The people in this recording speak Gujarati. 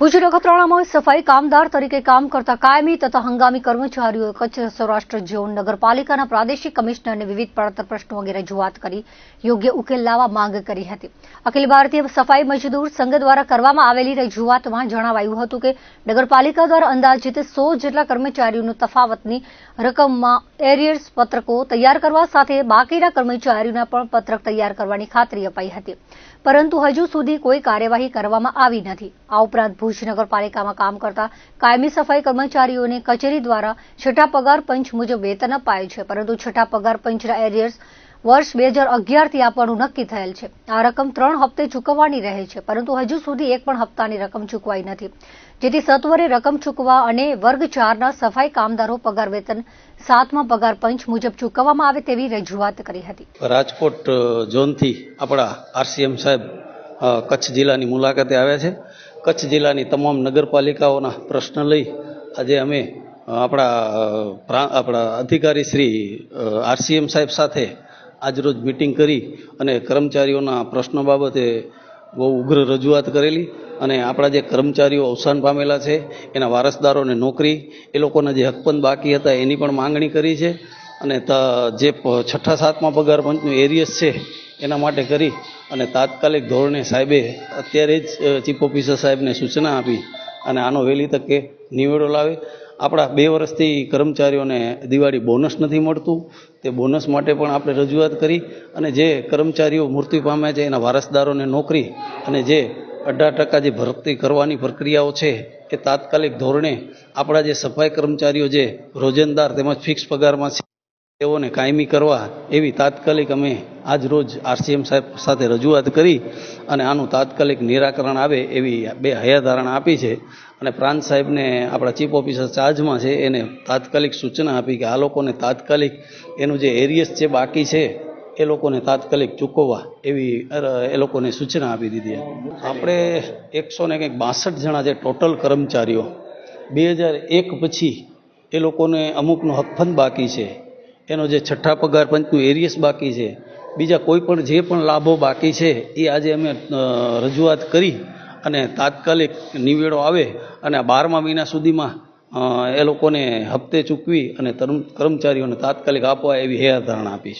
ભુજ નખત્રાણામાં સફાઈ કામદાર તરીકે કામ કરતા કાયમી તથા હંગામી કર્મચારીઓએ કચ્છ સૌરાષ્ટ્ર ઝોન નગરપાલિકાના પ્રાદેશિક કમિશનરને વિવિધ પડતર પ્રશ્નો અંગે રજૂઆત કરી યોગ્ય ઉકેલ લાવવા માંગ કરી હતી. અખિલ ભારતીય સફાઈ મજદૂર સંઘ દ્વારા કરવામાં આવેલી રજૂઆતમાં જણાવાયું હતું કે, નગરપાલિકા દ્વારા અંદાજિત સો જેટલા કર્મચારીઓનું તફાવતની રકમમાં એરિયર્સ પત્રકો તૈયાર કરવા સાથે બાકીના કર્મચારીઓના પણ પત્રક તૈયાર કરવાની ખાતરી અપાઈ હતી. પરંતુ હજુ સુધી કોઈ કાર્યવાહી કરવામાં આવી નથી. આ ઉપરાંત ભુજ નગરપાલિકામાં કામ કરતા કાયમી સફાઈ કર્મચારીઓને કચેરી દ્વારા છઠ્ઠા પગાર પંચ મુજબ વેતન અપાય છે. પરંતુ છઠ્ઠા પગાર પંચના એરિયર્સ વર્ષ બે હજાર અગિયારથી આપવાનું નક્કી થયેલ છે. આ રકમ ત્રણ હપ્તે ચૂકવવાની રહે છે, પરંતુ હજુ સુધી એક પણ હપ્તાની રકમ ચૂકવાઈ નથી. જેથી સત્વરે રકમ ચૂકવા અને વર્ગ ચારના સફાઈ કામદારો પગાર વેતન સાતમા પગાર પંચ મુજબ ચૂકવવામાં આવે તેવી રજૂઆત કરી હતી. રાજકોટ ઝોનથી આપણા આરસીએમ સાહેબ કચ્છ જિલ્લાની મુલાકાતે આવ્યા છે. કચ્છ જિલ્લાની તમામ નગરપાલિકાઓના પ્રશ્ન લઈ આજે અમે આપણા આપણા અધિકારી શ્રી આરસીએમ સાહેબ સાથે આજરોજ મિટિંગ કરી અને કર્મચારીઓના પ્રશ્નો બાબતે બહુ ઉગ્ર રજૂઆત કરેલી અને આપણા જે કર્મચારીઓ અવસાન પામેલા છે, એના વારસદારોને નોકરી, એ લોકોના જે હકપંદ બાકી હતા એની પણ માંગણી કરી છે. અને જે છઠ્ઠા સાતમા પગાર પંચનું એરિયસ છે, એના માટે કરી અને તાત્કાલિક ધોરણે સાહેબે અત્યારે જ ચીફ ઓફિસર સાહેબને સૂચના આપી અને આનો વહેલી તકે નિવેડો લાવે. આપણા બે વર્ષથી કર્મચારીઓને દિવાળી બોનસ નથી મળતું, તે બોનસ માટે પણ આપણે રજૂઆત કરી અને જે કર્મચારીઓ મૃત્યુ પામ્યા છે, એના વારસદારોને નોકરી અને જે અઢાર ટકા જે ભરતી કરવાની પ્રક્રિયાઓ છે, એ તાત્કાલિક ધોરણે આપણા જે સફાઈ કર્મચારીઓ જે રોજંદાર તેમજ ફિક્સ પગારમાં છે તેઓને કાયમી કરવા એવી તાત્કાલિક અમે આજ રોજ આરસીએમ સાહેબ સાથે રજૂઆત કરી અને આનું તાત્કાલિક નિરાકરણ આવે એવી બે હયાધારણા આપી છે. અને પ્રાંત સાહેબને આપણા ચીફ ઓફિસર ચાર્જમાં છે એને તાત્કાલિક સૂચના આપી કે આ લોકોને તાત્કાલિક એનું જે એરિયસ જે બાકી છે એ લોકોને તાત્કાલિક ચૂકવવા એવી એ લોકોને સૂચના આપી દીધી આપણે એકસો ને કંઈક બાસઠ જણા જે ટોટલ કર્મચારીઓ, બે હજાર એક પછી એ લોકોને અમુકનો હકફંદ બાકી છે. એનો જે છઠ્ઠા પગાર પંચનું એરિયસ બાકી છે, બીજા કોઈ પણ જે પણ લાભો બાકી છે, એ આજે અમે રજૂઆત કરી અને તાત્કાલિક નિવેડો આવે અને બારમા મહિના સુધીમાં એ લોકોને હપ્તે ચૂકવી અને કર્મચારીઓને તાત્કાલિક આપવા એવી હયાધારણા આપી છે.